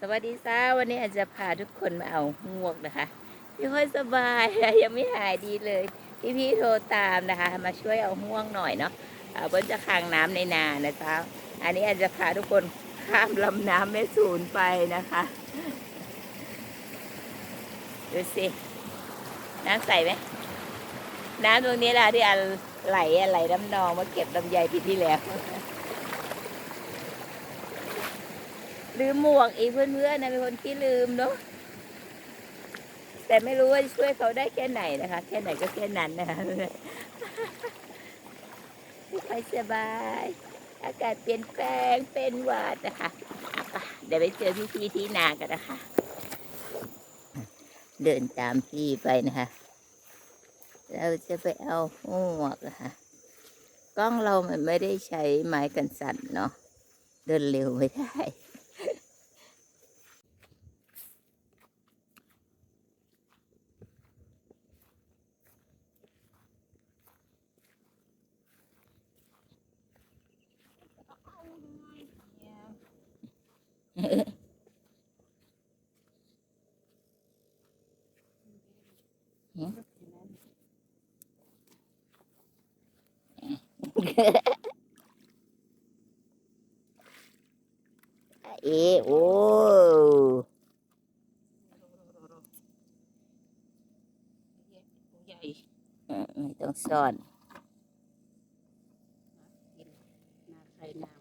สวัสดีจ้าวันนี้อาจจะพาทุกคนมาเอาหวกนะคะไม่ค่อยสบายยังไม่หายดีเลยพี่พี่โทรตามนะคะ มาช่วยเอาห่วงหน่อยเนาะเอาบนจะค้างน้ำในนานะจ๊ะอันนี้อาจจะพาทุกคนข้ามลำน้ำแม่สูนไปนะคะดูสิน้ำใสไหมน้ำตรงนี้แหละที่อันไหลอะไหลน้ำนองมาเก็บลำไยปีที่แล้ว ลืมหมวกอีกเพื่อนๆนะเป็นคนที่ลืมเนาะแต่ไม่รู้ว่าช่วยเขาได้แค่ไหนนะคะ แค่ไหนก็แค่นั้นนะคะไม่ค่อยสบาย อากาศเปลี่ยนแปลงเป็นหวัดนะคะเดี๋ยวไปเจอพี่ๆที่นากันนะคะ เดินตามพี่ไปนะคะ เราจะไปเอาหมวกนะคะกล้องเรามันไม่ได้ใช้ไม้กันสั่นเนาะเดินเร็วไม่ได้ เอโอ้ใหญ่อืมไม่ต้องซ่อนนาใครนา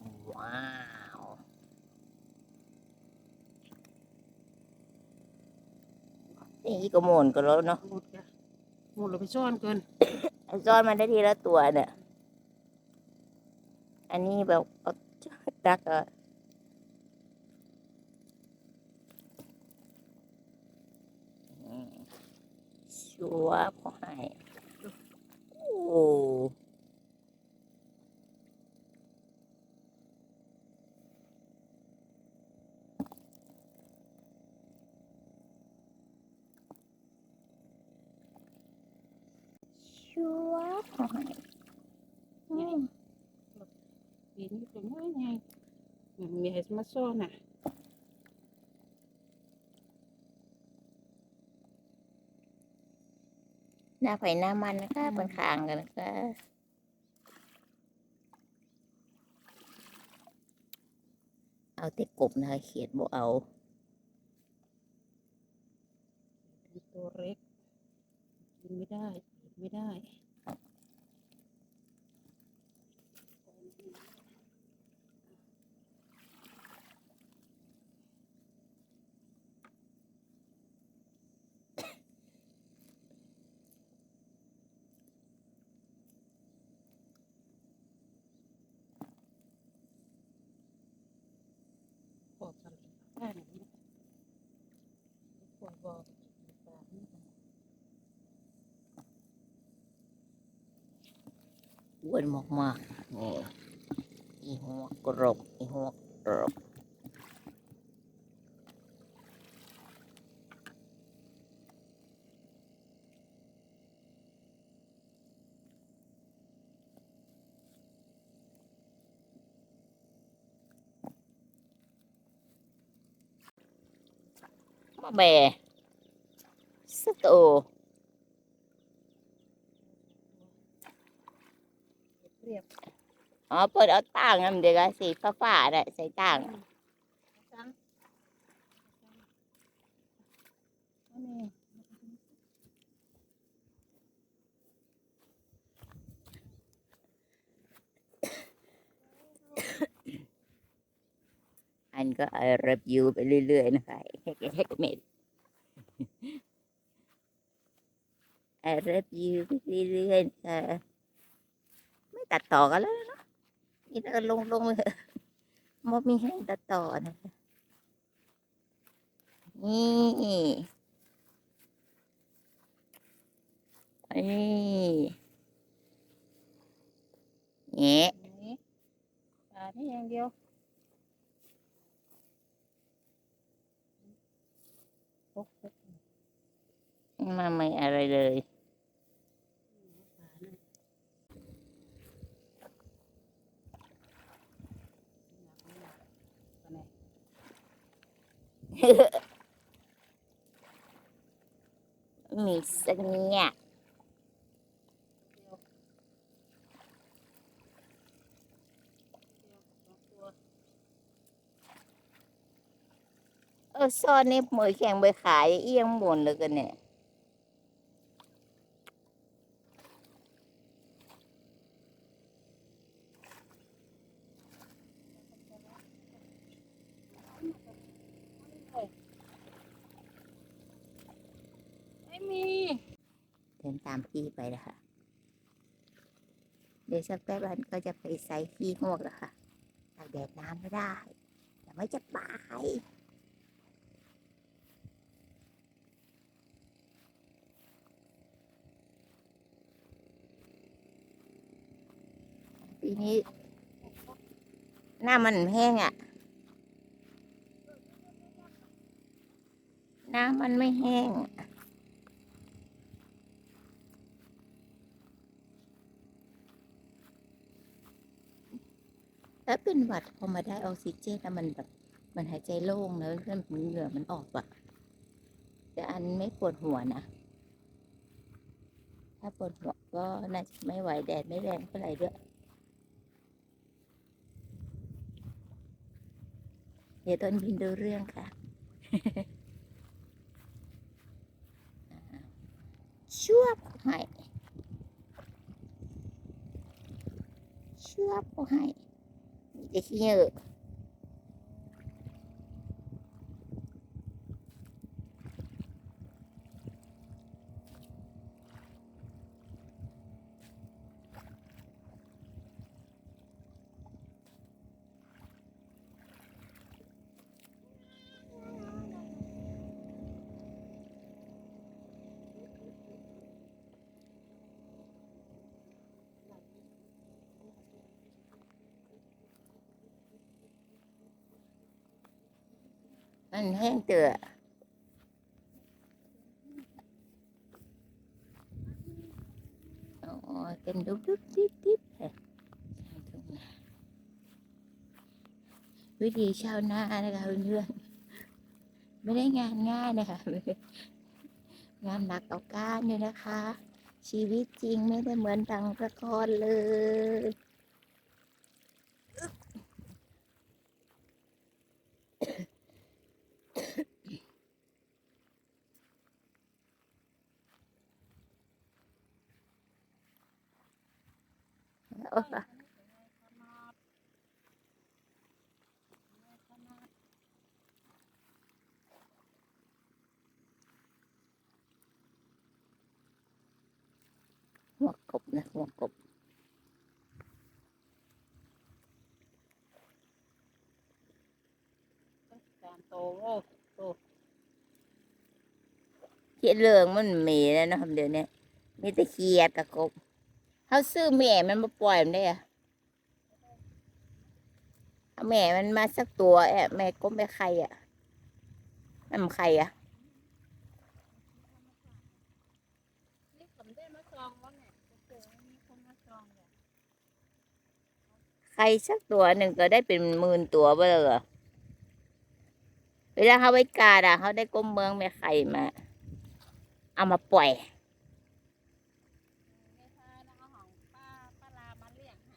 มัน ว้าว นี่ก็โมนก็แล้วเนาะหมดจ้ะหมดเราไปซ่อนเกินซ่อนมันได้ทีละตัวเนี่ย อันนี้แบบเอาดักอะอืมชัวร์พอให้โอ้ชัวร์พอให้อืม ปีนี้เป็นง่ายไงมัน มีให้มาซ่อนอะหน้าไฟหน้ามันนะคะบนคางกันนะคะเอาแต่กบนะคะเขียดบ่เอาตัวเล็กกินไม่ได้กินไม่ได้ ปอกกันได้ไหมเนี่ยปอกบอกปากนี่ อ้วนมากๆนี่อีหัวกรบอีหัวกรบมาแบสโต เรียบ อ๋อเปิดเอาต่างนั่นเด็กสีฟ้าฟ้าๆน่ะใส่ต่างอันก็เอารับยูไปเรื่อยๆนะคะเฮกเฮกเมดเอารับยูไปเรื่อยๆนะคะไม่ตัดต่อกันแล้วเนาะนี่เราลงลงเลยมดมีให้ตัดต่อนะคะนี่นี่เงี้ยอันนี้ปลาที่อย่างเดียวพกพกมาไม่อะไรเลย ปลาเนี่ยอยากไม่อยากปลาไหน มีสักเนี่ยเออซ่อนนี่มือแข็งไปขายเอียงบนเลยกันเนี่ย ไม่มี เดิ นตามพี่ไปนะคะเดี๋ยวสักแป๊บมันก็จะไปใส่ขี้งวกแล้วค่ะตากแดดน้ำไม่ได้แต่ไม่จะไปปีนี้ หน้ามันแห้งอะน้ำมันไม่แห้ง ถ้าเป็นหวัดพอมาได้ออกซิเจนแล้วมันแบบมันหายใจโล่งแล้วเพื่อนเหงื่อมันออกอะแต่อันไม่ปวดหัวนะ ถ้าปวดหัวก็น่าจะไม่ไหวแดดไม่แรงเท่าไหร่ด้วย เดี๋ยวต้นบินดูเรื่องค่ะชวบให้ชวบให้ จะ มันแห้งเตืออ๋อเป็นดุ๊บดุ๊บดิบดิบเลยวิธีชาวนานะคะเพื่อนๆไม่ได้งานง่ายนะคะ งานหนักเอาการเลยนะคะ ชีวิตจริงไม่ได้เหมือนดังละครเลย โอ้ย หัวกบนะหัวกบการโตโอ้โตเขียดเหลืองมันมีแล้วเนาะเดียวนี้มีแต่เขียดกับกบเขาซื้อแม่มันมาปล่อยมันได้อะแม่มันมาสักตัวแอะแม่กบไปไข่อะนั่นมันไข่อะ นี่ผมได้มาจองวะเนี่ยเจอมีคนมาจองเลย ไข่สักตัวหนึ่งก็ได้เป็นหมื่นตัวไปเลยเหรอเวลาเขาไปกาดอะเขาได้กบเมืองแม่ไข่มา เอามาปล่อย ไม่ใช่นะเอาของป้าป้าลามาเลี้ยงให้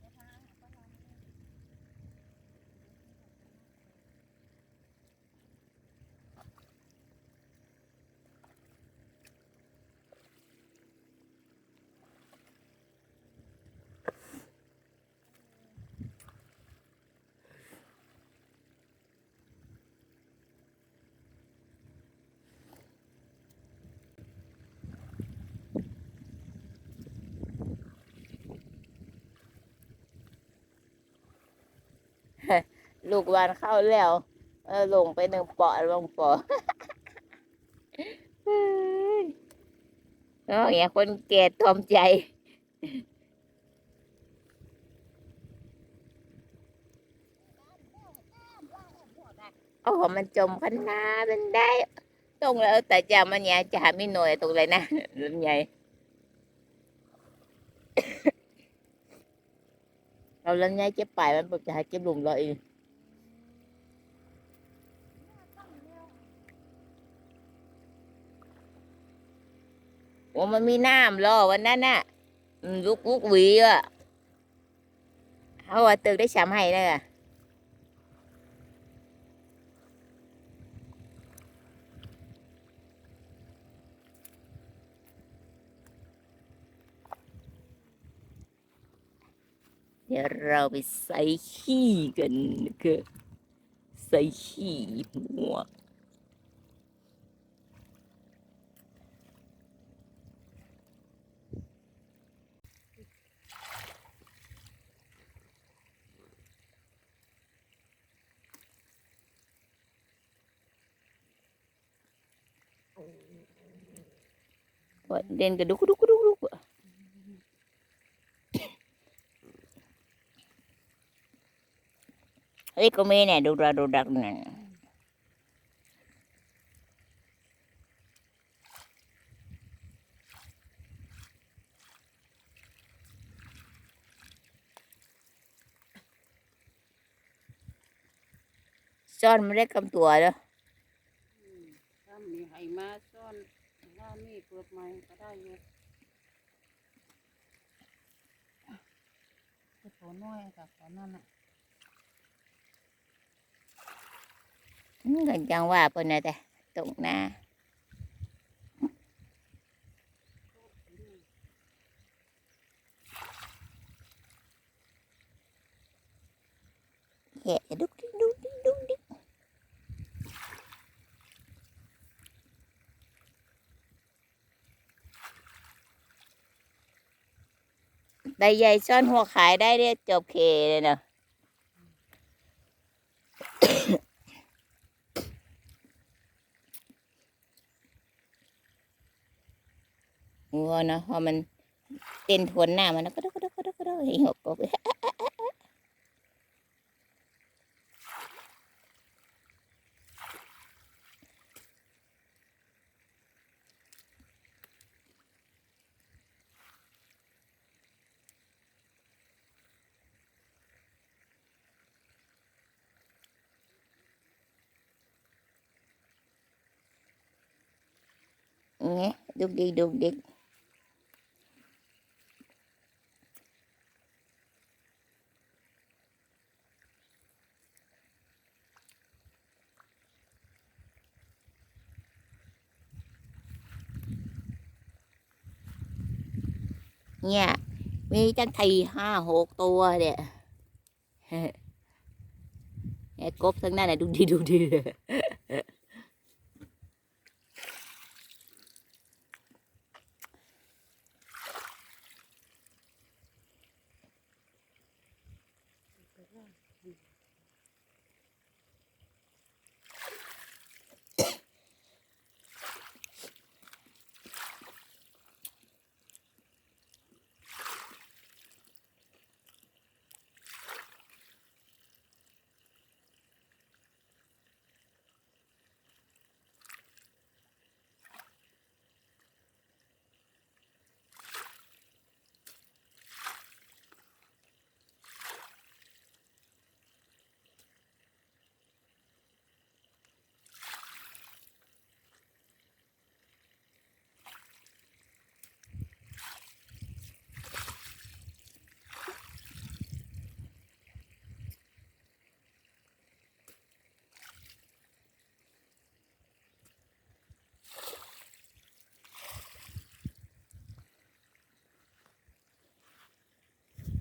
ไม่ใช่ของป้าลามาเลี้ยง ลูกวานเข้าแล้วเออลงไปหนึ่งปอลงปอเฮ้ยเนาะอย่างคนแก่ตอมใจโอ้โหมันจมพันนามันได้ ตรงแล้วแต่จะมันเนี่ยจะหาไม่หน่อยตรงเลยนะลำไยเราลำไยเจ็บปลายมันบอกจะหาเจ็บหลุมเราเอง โอ้มันมีน้ำรอวันนั้นน่ะลุกลุกหวีอะเขาว่าตึกได้ช้ำให้เลยอะเดี๋ยวเราไปใส่ขี้กันนะคะใส่ขี้หัว เด่นกระดุกดุกดุกดุกเฮ้ยก็มีเนี่ยดูดักดูดักนั่นซ่อนไม่ได้กำตัวเด้ออืมถ้ามีไห้มาซ่อนถ้ามีเปิดไม้ก็ได้อยู่แต่ตัวน้อยกับตัวนั่นน่ะอืมก็ยังว่าเพิ่นน่ะแต่ตรงหน้าแกะดุกดิกดุกดิกดุกดิก ได้ใหญ่ซ่อนหัวขายได้เรียกจบเคเลยเนาะวัวเนาะพอมันเต้นทวนหน้ามันก็ดกก็ดกก็ดกก็ดกให้หกกบ เงี้ยดุกดิกดุกดิกเนี่ยมีจังทีห้าหกตัวเนี่ยไอ้กบทั้งนั้นน่ะดูดีดูดีเลย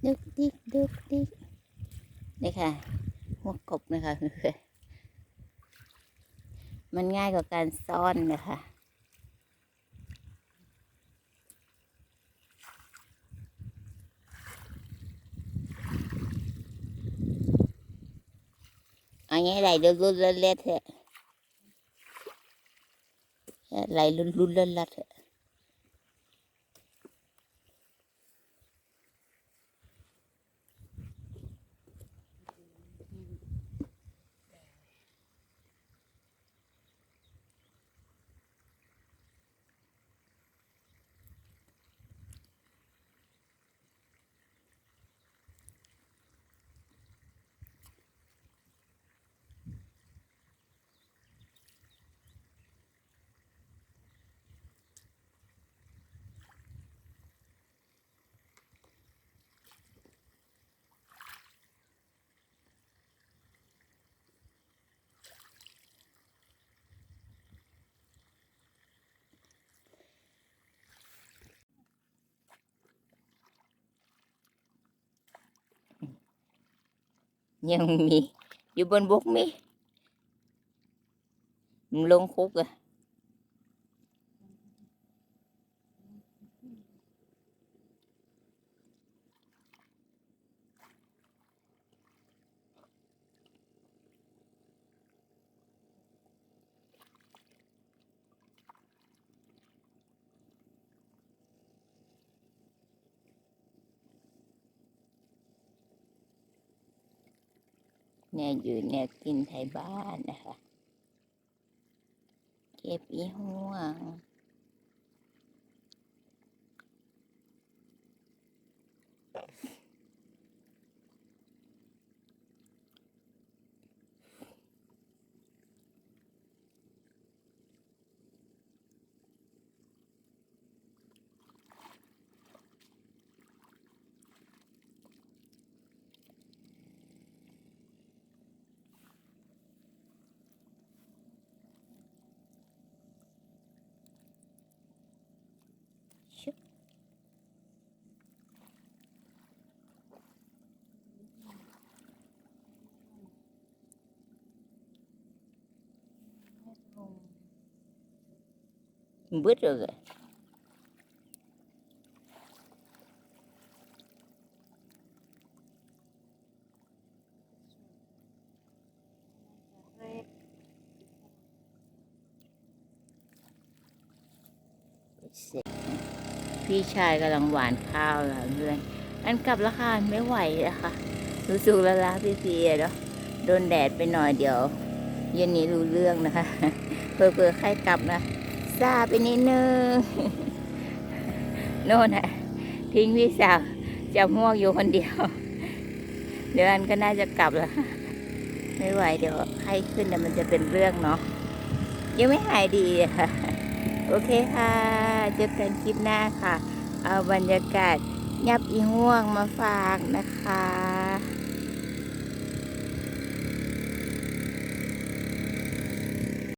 ดึกดิกดึกดิกนี่ค่ะ หัวกบนะคะมันง่ายกว่าการซ่อนนะคะอันนี้ไหลรุนรุนเล่นเล่นเถอะไหลรุนรุนเล่นเล่นเถอะ ยังมี อยู่บนบกมีมันลงคุกอะ เนี่ยอยู่เนี่ยกินไทยบ้านนะคะ เก็บอีห่วง bứt rồi kìa. เสร็จพี่ชายกำลังหวานข้าวค่ะเพื่อนอันกลับราคาไม่ไหวอะค่ะรู้สึกละลาพี่พีอะเนาะโดนแดดไปหน่อยเดี๋ยว เย็นนี้รู้เรื่องนะคะเพอเพอๆใครกลับนะ ซาไปนิดนึงโน่นอะทิ้งพี่สาวจะม่วงอยู่คนเดียว เดี๋ยวอันก็น่าจะกลับแล้วไม่ไหวเดี๋ยวไข้ขึ้นเดี๋ยวมันจะเป็นเรื่องเนาะยังไม่หายดีค่ะ โอเคค่ะเจอกันคลิปหน้าค่ะ เอาบรรยากาศยับอีห่วงมาฝากนะคะ